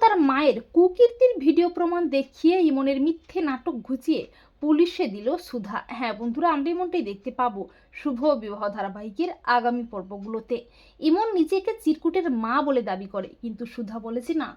তার মায়ের কুকীর্তির ভিডিও প্রমাণ দেখিয়ে ইমনের মিথ্যে নাটক ঘুচিয়ে পুলিশে দিল সুধা। হ্যাঁ বন্ধুরা, আমরা এমনটাই দেখতে পাবো শুভ বিবাহ ধারাবাহিকের আগামী পর্বগুলোতে। ইমন নিজেকে চিরকুটের মা বলে দাবি করে, কিন্তু সুধা বলেছে না,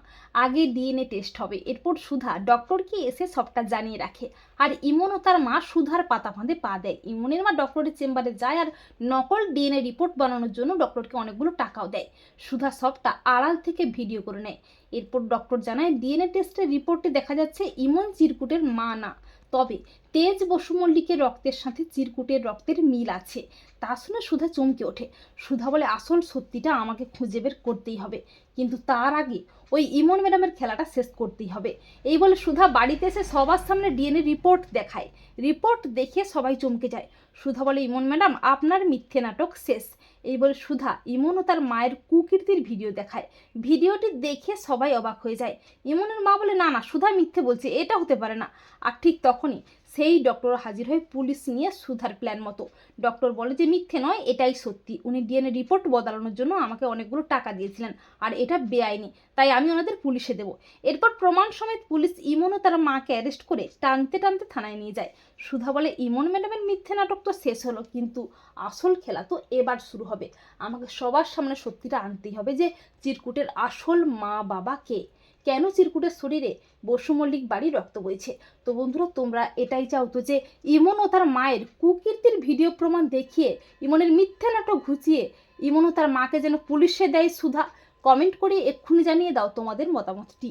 আগে ডিএনএ টেস্ট হবে। এরপর সুধা ডক্টরকে এসে সবটা জানিয়ে রাখে। আর ইমন ও তার মা সুধার পাতা ফাঁদে পা দেয়। ইমনের মা ডক্টরের চেম্বারে যায় আর নকল ডিএনএ রিপোর্ট বানানোর জন্য ডক্টরকে অনেকগুলো টাকাও দেয়। সুধা সবটা আড়াল থেকে ভিডিও করে নেয়। এরপর ডক্টর জানায়, ডিএনএ টেস্টের রিপোর্টে দেখা যাচ্ছে ইমন চিরকুটের মা না। তবে তেজ বসু মল্লিকের রক্তের সাথে চিরকুটের রক্তের মিল আছে। তা শুনে সুধা চমকে ওঠে। সুধা বলে, আসল সত্যিটা আমাকে খুঁজে বের করতেই হবে। কিন্তু তার আগে ওই ইমন ম্যাডামের খেলাটা শেষ করতেই হবে। এই বলে সুধা বাড়িতে এসে সবার সামনে ডিএনএ রিপোর্ট দেখায়। রিপোর্ট দেখে সবাই চমকে যায়। সুধা বলে, ইমন ম্যাডাম, আপনার মিথ্যে নাটক শেষ। এই বলে সুধা ইমন ও তার মায়ের কুকীর্তির ভিডিও দেখায়। ভিডিওটি দেখে সবাই অবাক হয়ে যায়। ইমনের মা বলে, না না, সুধা মিথ্যে বলছে, এটা হতে পারে না। আর ঠিক তখনই সেই ডক্টর হাজির হয়ে পুলিশ নিয়ে সুধার প্ল্যান মতো। ডক্টর বলে যে, মিথ্যে নয়, এটাই সত্যি। উনি ডিএনএ রিপোর্ট বদলানোর জন্য আমাকে অনেকগুলো টাকা দিয়েছিলেন, আর এটা বেআইনি। তাই আমি ওনাদের পুলিশে দেবো। এরপর প্রমাণ সমেত পুলিশ ইমন ও তার মাকে অ্যারেস্ট করে টানতে টানতে থানায় নিয়ে যায়। সুধা বলে, ইমন ম্যাডামের মিথ্যে নাটক তো শেষ হলো, কিন্তু আসল খেলা তো এবার শুরু হবে। আমাকে সবার সামনে সত্যিটা আনতেই হবে যে, চিরকুটের আসল মা বাবা কে? কেন চিরকুটের শরীরে বসু মল্লিক বাড়ি রক্ত বইছে? তো বন্ধুরা, তোমরা এটাই চাও তো যে ইমন ও তার মায়ের কুকীর্তির ভিডিও প্রমাণ দেখিয়ে, ইমনের মিথ্যা নাটক ঘুচিয়ে, ইমন ও তার মাকে যেন পুলিশে দেয় সুধা। কমেন্ট করে এক্ষুনি জানিয়ে দাও তোমাদের মতামতটি।